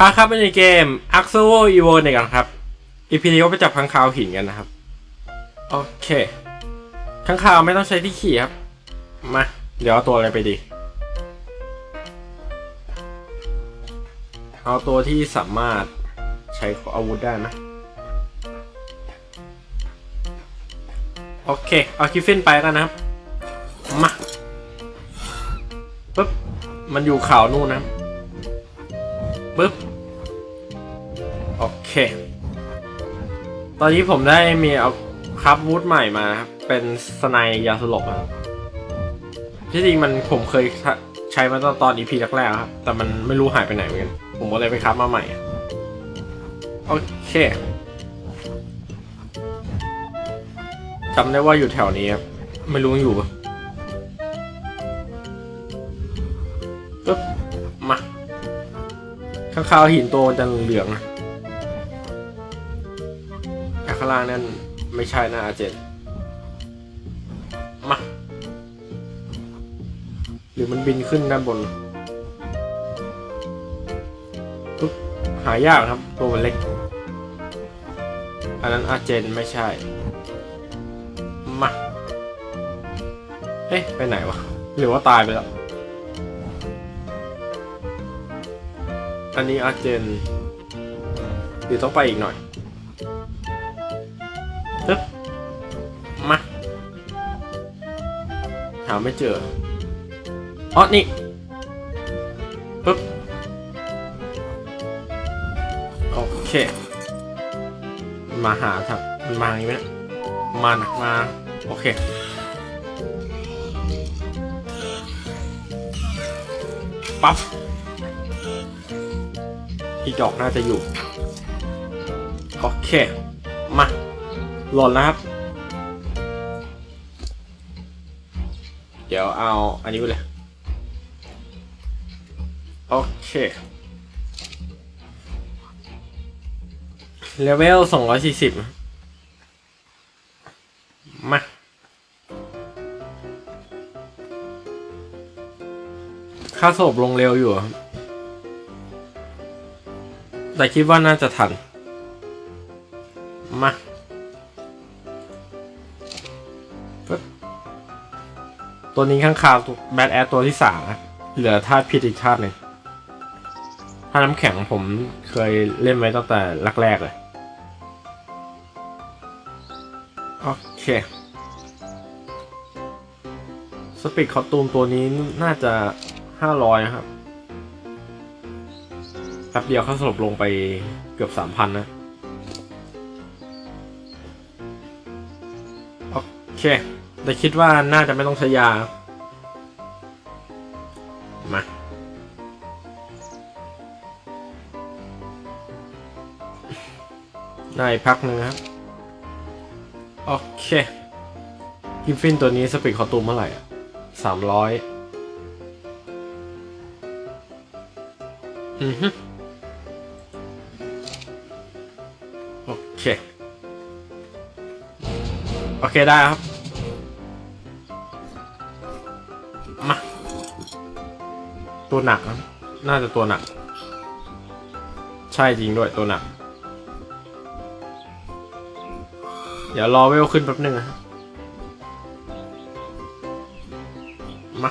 อะครับในเกม a x o e v o เนี่ยกันครับอีพีนี้ก็ไปจับค้างคาวหินกันนะครับ โอเคค้างคาวไม่ต้องใช้ที่ขี่ครับ มา เดี๋ยวเอาตัวอะไรไปดี เอาตัวที่สามารถใช้อาวุธได้ไหมโอเค เอาคิฟฟินไปกันนะครับ มาปึ๊บ มันอยู่เขาวนู่นนะปึ๊บ โอเค ตอนนี้ผมได้มีเอาคับวูดใหม่มาครับ เป็นสไนยยาสลบครับที่จริงมันผมเคยใช้มาตอนตอนอีพีแรกๆครับ แต่มันไม่รู้หายไปไหนเหมือนกัน ผมก็เลยไปคับมาใหม่ โอเคจำได้ว่าอยู่แถวนี้ครับ ไม่รู้อยู่ปะปึ๊บมาข้างคาวหินตัวมันจะเหลืองนะางล่างนั่นไม่ใช่นะอาเจนมา หรือมันบินขึ้นด้านบนปึ๊บหายากครับตัวมันเล็ก อันนั้นอาเจนไม่ใช่ มาเอ๊ะไปไหนวะ หรือว่าตายไปแล้ว อันนี้อาเจนเดี๋ยวต้องไปอีกหน่อย ไม่เจออ๋อนี่ปึ๊บโอเค มาหาครับมันมาอย่างนี้ไหมมานะมา โอเคปั๊บอีกดอกน่าจะอยู่ โอเค มา หล่นแล้วครับ เดี๋ยวเอาอันนี้ไปเลยโอเคเลเวลสองร้อยสี่สิบมาค่าศพลงเร็วอยู่ แต่คิดว่าน่าจะทัน มา ตัวนี้ข้างคาวแบทแอดตัวที่สามนะเหลือธาตุพิษอีกธาตุหนึ่งธาตุน้ำแข็งผมเคยเล่นไว้ตั้งแต่แรกๆเลย โอเค สปีดคอตูมตัวนี้น่าจะห้าร้อยครับแป๊บเดียวเขาสลบลงไปเกือบสามพันนะ โอเค แต่คิดว่าน่าจะไม่ต้องใช้ยา มา ได้พักหนึ่งครับ โอเคกิฟฟินตัวนี้สปีดคอตูมเท่าไหร่อะสามร้อยอือฮึโอเค โอเคได้ครับ ตัวหนักนะน่าจะตัวหนัก ใช่จริงด้วยตัวหนัก เดี๋ยวรอเวลขึ้นแป๊บนึงนะมา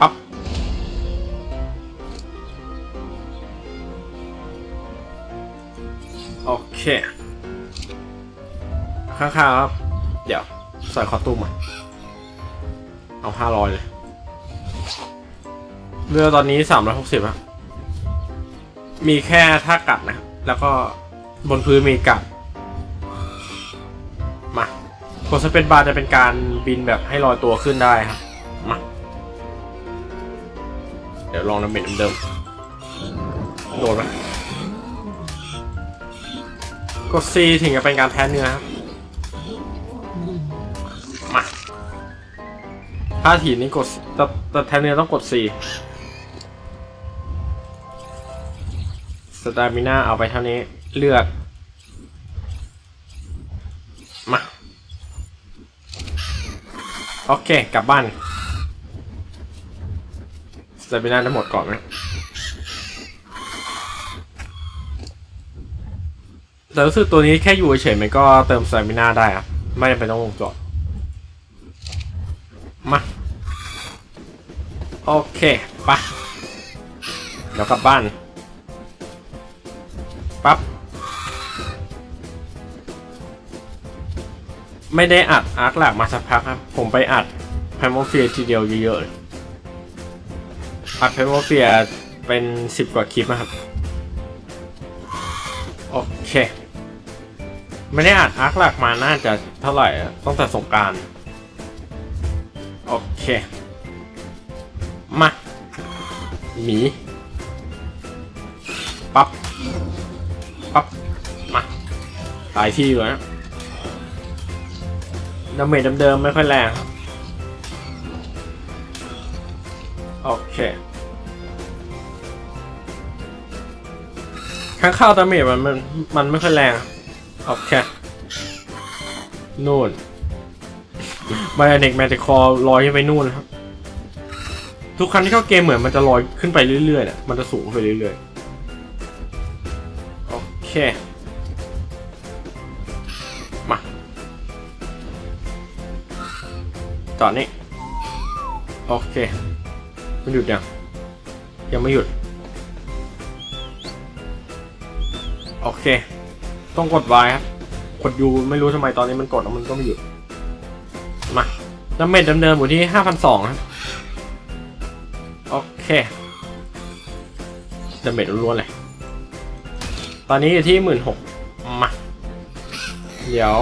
ปั๊บโอเค ข้างๆครับ เดี๋ยวใส่คอตุ้มอะ เอาห้าร้อยเลย เรือตอนนี้สามร้อยหกสิบอะมีแค่ท่ากัดนะครับแล้วก็บนพื้นมีกัด มากดสเปนบาร์จะเป็นการบินแบบให้ลอยตัวขึ้นได้ครับ มา เดี๋ยวลองน้ำเม็ดเดิมๆโดนไหมกด C ถึงจะเป็นการแพ้เนื้อครับ ถ้าถีนี่กดแต่แต่แพ้เนื้อต้องกด C สตามิน่าเอาไปเท่านี้เลือดมา โอเค กลับบ้านจะไปน่าจะหมดก่อนไหมแต่รู้สึกตัวนี้แค่อยู่เฉยๆมันก็เติมส t ตมิน่าได้อะไม่จำเป็นต้องวงจรมา โอเคปะเดี๋ยวกลับบ้านปั๊บไม่ได้อัดอาร์คหลักมาสักพักครับ ผมไปอัดไพโมเฟียทีเดียวเยอะๆอัดไพโมเฟียเป็นสิบกว่าคลิปนะครับ โอเค ไม่ได้อัดอาร์คหลักมาน่าจะเท่าไหร่ ต้องแต่สงกราร โอเค มา หมี ปับ๊บ ปั๊บ มาหลายที่อยู่นะดาเมจเดิมๆไม่ค่อยแรงครับโอเค ข้างเข้าดาเมจมันมันมันไม่ค่อยแรงอะโอเค นู่นไบอเด็กแมจิคอลอยขึ้นไปนู่นนะครับ ทุกครั้งที่เข้าเกมเหมือนมันจะลอยขึ้นไปเรื่อยๆเนี่ยมันจะสูงไปเรื่อยๆ โอเค มาจอดนี่โอเค มันหยุดยัง ยังไม่หยุด โอเค ต้องกด Y ครับ กด U ไม่รู้ทำไมตอนนี้มันกดแล้วมันก็ไม่หยุด มาดาเมจเดิมๆอยู่ที่ห้าพันสองครับ ดาเมจล้วนๆเลย ตอนนี้อยู่ที่หมื่นหกมา เดี๋ยว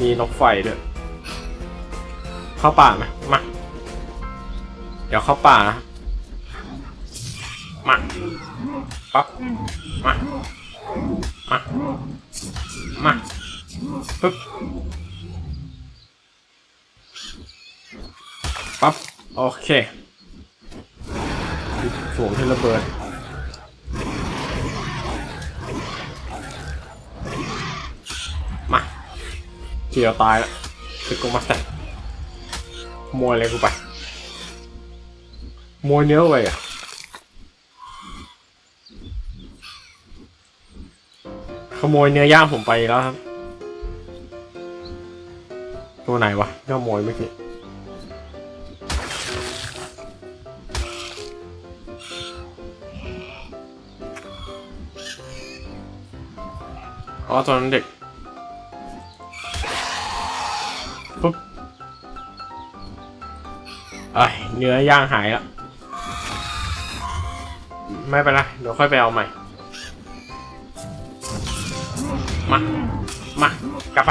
มีนกไฟด้วย เข้าป่าไหมมา เดี๋ยวเข้าป่านะมาปั๊บ มา มา มาปึ๊บ ปั๊บ โอเค สูงที่ระเบิดมาเจียวตายแล้วคือกูมาแต่ขโมยอะไรกูไปขโมยเนื้อไปอะขโมยเนื้อย่างผมไปแล้วครับ ตัวไหนวะขโมยเมื่อกี้ อ๋อตัวนั้นเด็กปุ๊บเอ้เนื้อย่างหายแล้วไม่เป็นไรเดี๋ยวค่อยไปเอาใหม่ มา มากลับไป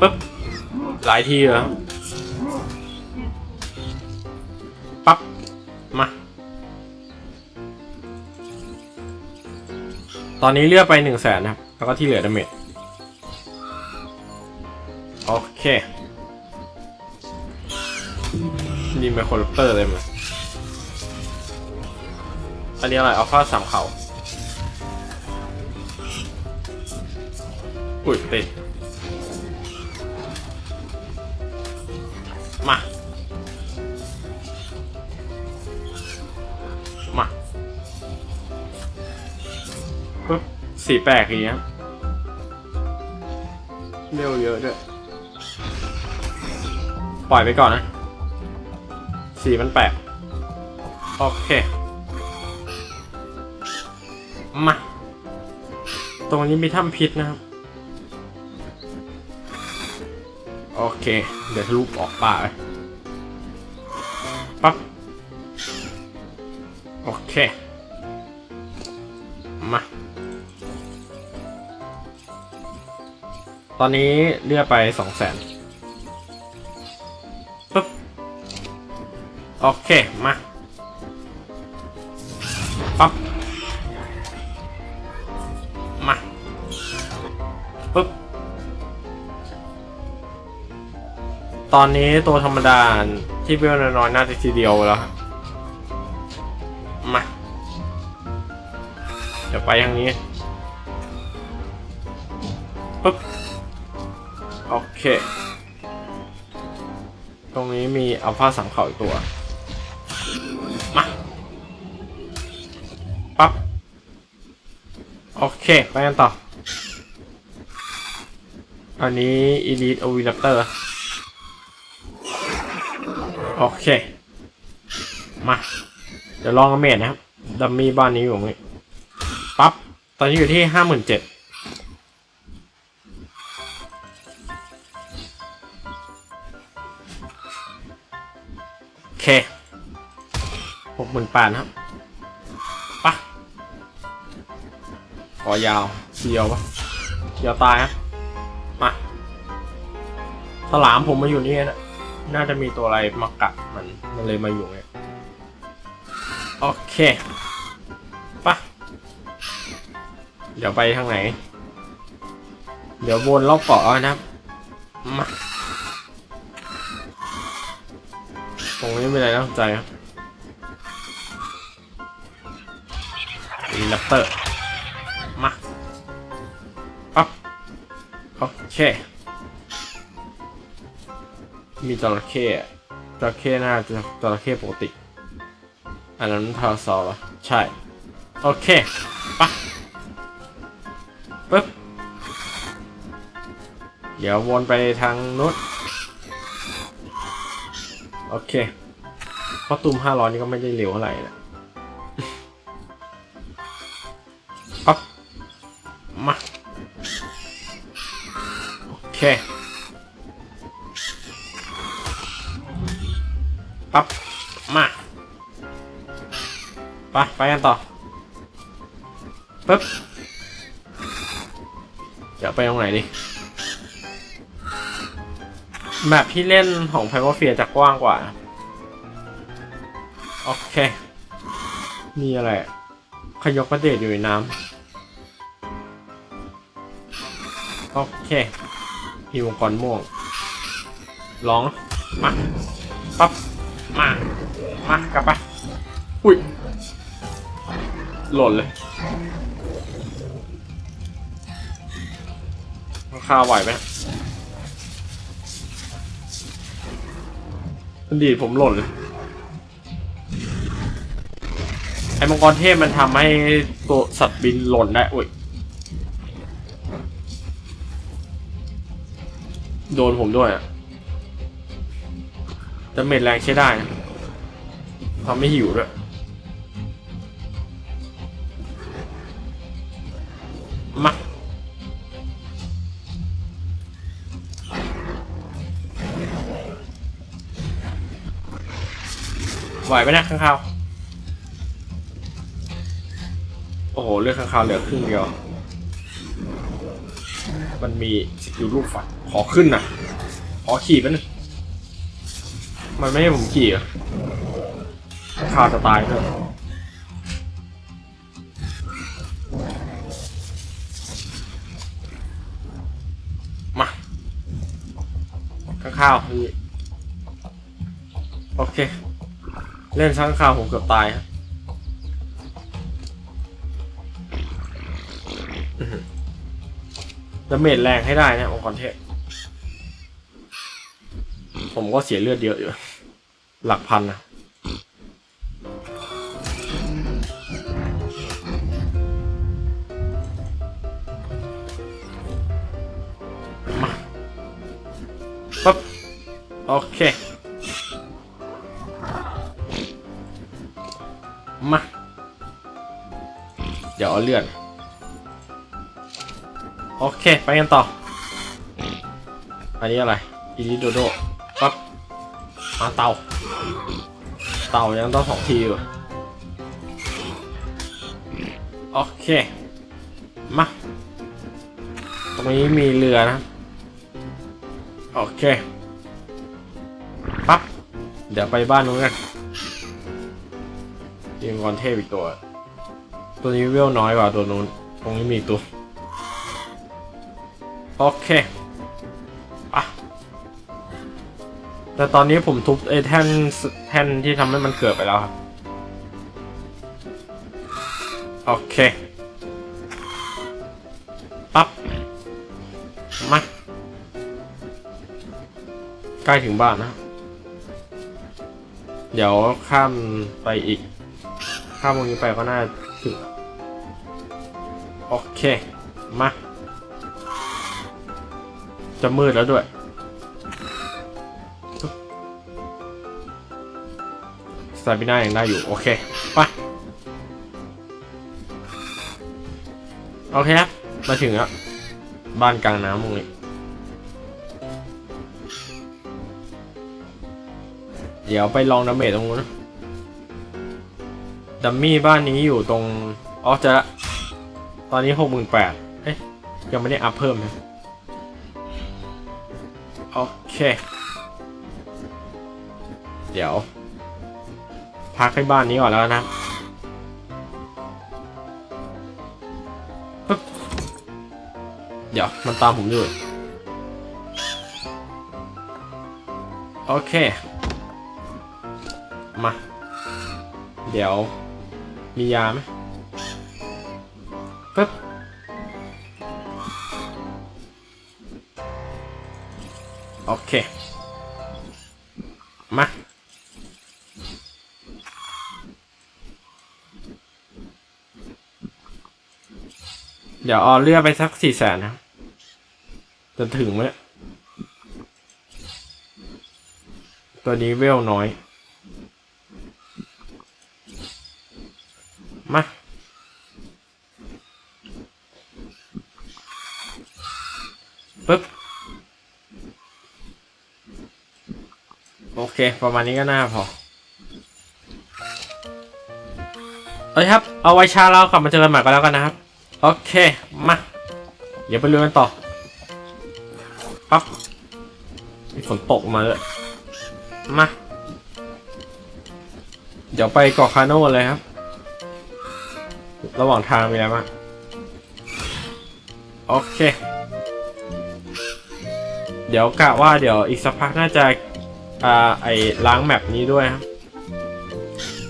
ปุ๊บหลายทีแล้ว ตอนนี้เลือกไปหนึ่งแสนนะครับ แล้วก็ที่เหลือดาเมจโอเคนี่เป็นคนลัปเตอร์เลยมั้ยอันนี้อะไรอัลฟาสามเขาอุ้ยติด ปึ๊บสีแปลกอย่างเงี้ยเร็วเยอะด้วย ปล่อยไปก่อนนะ สีมันแปลกโอเค มา ตรงนี้มีถ้ำพิษนะครับ โอเค เดี๋ยวทะลุออกป่าไปปั๊บ โอเค มา อนนี้เลือกไปสองแสนปึ๊บ โอเค มา ปั๊บ มาปึ๊บ ตอนนี้ตัวธรรมดาที่เวลน้อยๆน่าจะทีเดียวแล้ว มาเดี๋ยวไปทางนี้ ตรงนี้มีอัลฟาสามเข่าอีกตัว มา ปั๊บ โอเค ไปกันต่อ อันนี้ Elite o v i r a p t o r โอเค มา เดี๋ยวลองเมดนะครับ ดัมมี่บ้านนี้อยู่ตรงนี้ปั๊บ ตอนนี้อยู่ที่ห้าหมื่นเจ็ด เคหกหมื่นแปดนครับปะขอยาวเดียวปะเดียวตายครับมาสลามผมมาอยู่นี่นะน่าจะมีตัวอะไรมากัดมันมันเลยมาอยู่เนี่ยโอเคปะเดี๋ยวไปทางไหน เดี๋ยววนรอบเกาะเอานะครับมา ตรงไม่ได้น่าสนใจครับมีลัปเตอร์ มาปั๊บโอเค มีจระเข้จระเข้น่าจะจระเข้ปกติ อันนั้นทาซอลอะใช่ โอเคปะปึ๊บ เดี๋ยววนไปทางนู้น โอเคเพราะตูมห้าร้อยนี่ก็ไม่ได้เร็วเท่าไหร่นะปั๊บมาโอเคปั๊บมาไปไปกันต่อปึ๊บเดี๋ยวไปตรงไหนดิ แมปที่เล่นของไพวเฟียจะกว้างกว่า โอเคมีอะไร ขยกประเดชอยู่ในน้ำ โอเคมีวงกรม่วง ร้อง มา ปั๊บ มา มากลับไปอุ้ย หล่นเลยข้าไหวไหม ดีผมหล่นเลยไอ้มังกรเทพมันทำให้ตัวสัตว์บินหล่นได้อุ้ย โดนผมด้วยอะแต่เม็ดแรงใช้ได้นะทำไม่หิวด้วยมา ไหวไหมนะข้างคาวโอ้โหเลือดข้างคาวเหลือครึ่งเดียว มันมีสกิลลูกฝันขอขึ้นนะขอขี่ไปบนึงมันไม่ให้ผมขี่อะข้างคาวจะตายด้วยมาข้างข้าวนี่โอเค เล่นข้างข้าวผมเกือบตายครับอื้อหือดาเมจแรงให้ได้นะองค์กรเทพผมก็เสียเลือดเยอะอยู่ หลักพันนะมาปั๊บโอเค มา เดี๋ยวเอาเลือดโอเค ไปกันต่อ อันนี้อะไรอีลิโดโดปั๊บมาเตา เตายังต้องสองทีอยู่ โอเค มา ตรงนี้มีเรือนะ โอเค ปั๊บ เดี๋ยวไปบ้านนู้นกัน ยิงกรเทพอีกตัว ตัวนี้เวลน้อยกว่าตัวนู้นตรงนี้มีตัว โอเคอะแต่ตอนนี้ผมทุบไอ้แท่นแท่นที่ทำให้มันเกิดไปแล้วครับ โอเค ปั๊บ มา ใกล้ถึงบ้านนะ เดี๋ยวข้ามไปอีก ข้ามตรงนี้ไปก็น่าถึงโอเค มา จะมืดแล้วด้วย สตาบิน่ายังได้อยู่ โอเค ไป โอเคครับ มาถึงแล้ว บ้านกลางน้ำตรงนี้ เดี๋ยวไปลองดาเมจตรงนู้นนะ ดัมมี่บ้านนี้อยู่ตรงอ๋อจะตอนนี้หกหมื่นแปดเอ๊ะยังไม่ได้อัพเพิ่มนะโอเค เดี๋ยว พักให้บ้านนี้ก่อนแล้วนะเดี๋ยว มันตามผมอยู่โอเค มา เดี๋ยว มียาไหมปึ๊บโอเค มา เดี๋ยวเอเลือไปสักสี่แสนนะจะถึงไหมตัวนี้เวลน้อย มาปึ๊บ โอเค ประมาณนี้ก็น่าพอ เอ้ยครับ เอาไว้ชาเรากลับมาเจอกันใหม่ก็แล้วกันนะครับ โอเค มาเดี๋ยวไปเรื่องกันต่อ ปั๊บ มีฝนตกมาเลย มา เดี๋ยวไปเกาะคาโน่เลยครับ ระหว่างทางมีอะไรบ้างโอเค เดี๋ยวกะว่าเดี๋ยวอีกสักพักน่าจะอ่าไอ้ล้างแมปนี้ด้วยครับ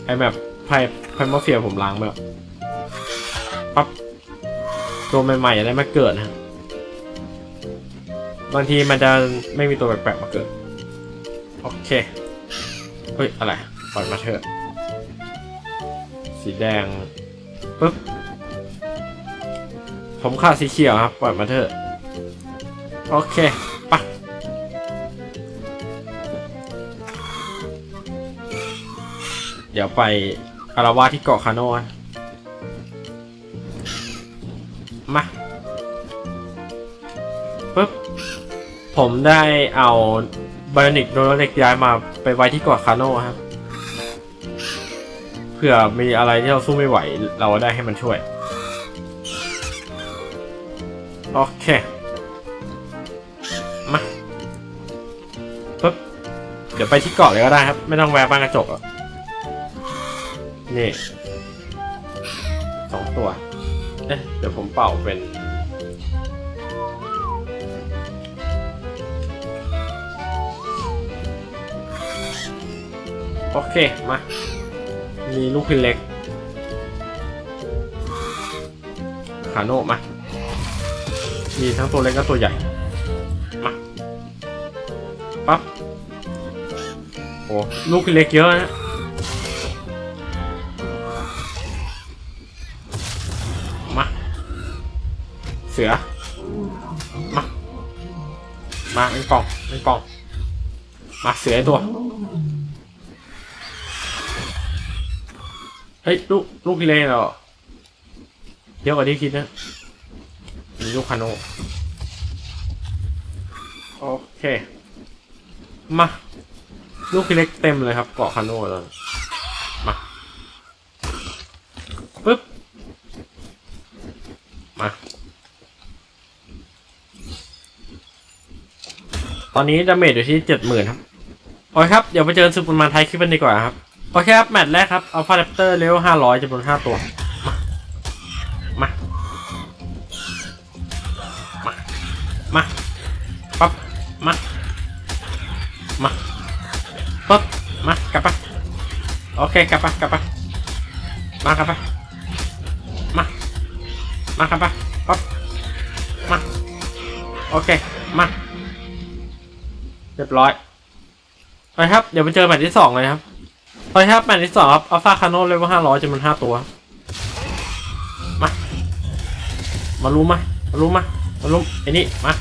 ไอแมปไพ่ไพ่มาเฟียผมล้างไปแล้วปั๊บตัวใหม่ๆอะไรมาเกิดนะบางทีมันจะไม่มีตัวแปลกๆมาเกิด โอเคเฮ้ยอะไรปล่อยมาเถอะสีแดง ปึ๊บ ผมขาดสีเขียวครับ ปล่อยมาเถอะ โอเคปะเดี๋ยวไปอาราวาที่เกาะคาโนะมาปึ๊บ ผมได้เอาไบานิกโดนเล็กย้ายมาไปไว้ที่เกาะคาโนะครับ ผื่อมีอะไรที่เราสู้ไม่ไหว เราได้ให้มันช่วย โอเค มาปึ๊บ เดี๋ยวไปที่เกาะเลยก็ได้ครับ ไม่ต้องแวะบ้านกระจกอะนี่สองตัว เอ๊ะ เดี๋ยวผมเป่าเป็นโอเค มา มีลูกพินเล็ก ขาโนะมา มีทั้งตัวเล็กและตัวใหญ่ มา ปั๊บ โอ้ลูกพินเล็กเยอะนะมา เสือ มา มาเป็นกล่องเป็นกล่อง มาเสือตัว เฮ้ยลูกลูกพิเรนเหรอเยอะกว่าที่คิดนะมีลูกคาโนโอเค มา ลูกพิเล็กเต็มเลยครับ เกาะคาโนเลยมาปึ๊บ มา ตอนนี้ดาเมจอยู่ที่เจ็ดหมื่นครับ โอเคครับ เดี๋ยวไปเจอซูเปรมนไทยคลิปกันดีกว่าครับ โอเคครับ แมตช์แรกครับอัลฟาแรปเตอร์เลเวลห้าร้อยจำนวนห้าตัว มา มา มา ปั๊บ มา มา ปั๊บ มา กลับไปโอเค กลับไปกลับไปมากลับไปมา มากลับไปปั๊บ มา โอเค มา เรียบร้อยไปครับ เดี๋ยวไปเจอแมตช์ที่สองเลยครับ ไปครับแมตช์ที่สองครับอัลฟาคาโนเลเวลห้าร้อยจำนวนห้าตัว มา มารู้มามารู้มามารู้ไอ้นี่มา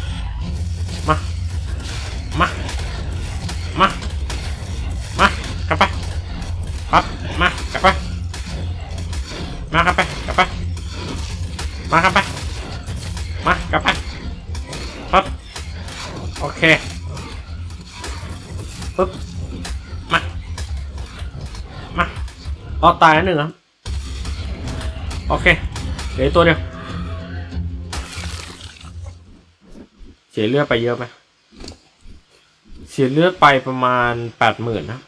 เอาตายหนึ่งครับ โอเค เหลือตัวเดียว เสียเลือดไปเยอะไหมเสียเลือดไปประมาณแปดหมื่นนะ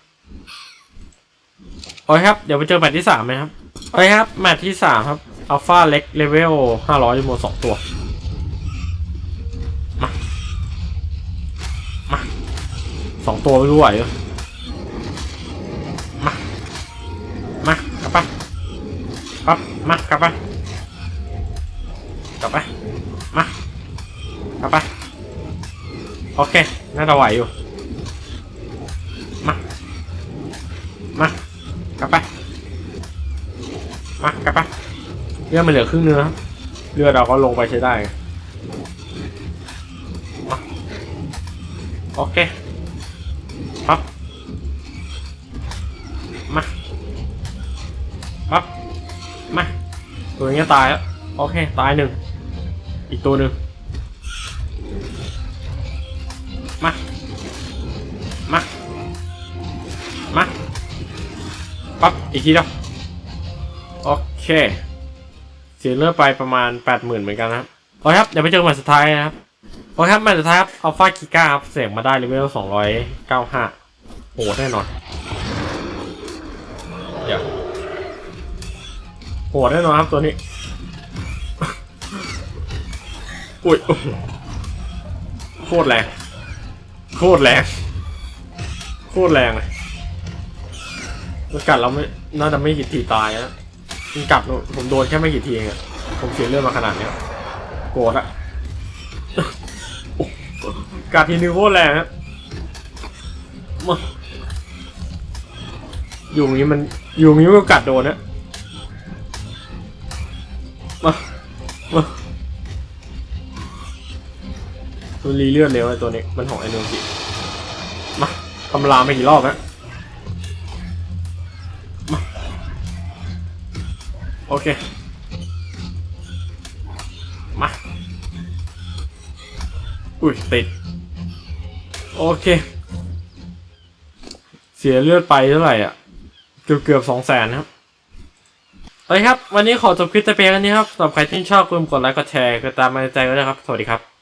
โอเคครับ เดี๋ยวไปเจอแมตช์ที่สามเลยครับโอเคครับ แมตช์ที่สามครับอัลฟาเล็กเลเวลห้าร้อยจำนวนสองตัว มา มาสองตัวไม่รู้ไหวเหรอ ปั๊บมากลับไปกลับไปมากลับไปโอเค น่าจะไหวอยู่มามากลับไปมากลับไปเรือมันเหลือครึ่งเนื้อเรือเราก็ลงไปใช้ได้ ตัวนี้ตายแล้วโอเค ตายหนึ่ง อีกตัวหนึ่ง มา มา มา ปั๊บ อีกทีเดียวโอเค เสียเลือดไปประมาณแปดหมื่นเหมือนกันนะครับโอเคครับ เดี๋ยวไปเจอกันแมตช์สุดท้ายนะครับโอเคครับมตช์สุดท้ายครับอัลฟาคิก้าครับ เสียงมาได้เลเวลสองร้อยเก้าห้าโหแน่นอน เดี๋ยว หดแน่นอนครับตัวนี้ อุ้ยโคตรแรง โคตรแรง โคตรแรงเลยมันกัดเราไม่ น่าจะไม่กี่ทีตายนะมันกัดผมโดนแค่ไม่กี่ทีเองอะผมเสียเลือดมาขนาดนี้โกรธอะกัดทีนึงโคตรแรงครับอยู่งนี้มันอยู่งนี้มันก็กัดโดนนะ มามันรีเลือดเร็วไอ้ตัวนี้มันของไอ้นูกิมาทำลามไปกี่รอบแล้วมาโอเค มา อุ้ยติด โอเค เสียเลือดไปเท่าไหร่อะ เกือบเกือบสองแสนครับ โอเคครับ วันนี้ขอจบคลิปแต่เพียงเท่านี้ครับสำหรับใครที่ชอบกดไลค์กดแชร์กดตามมาในใจก็ได้ครับ สวัสดีครับ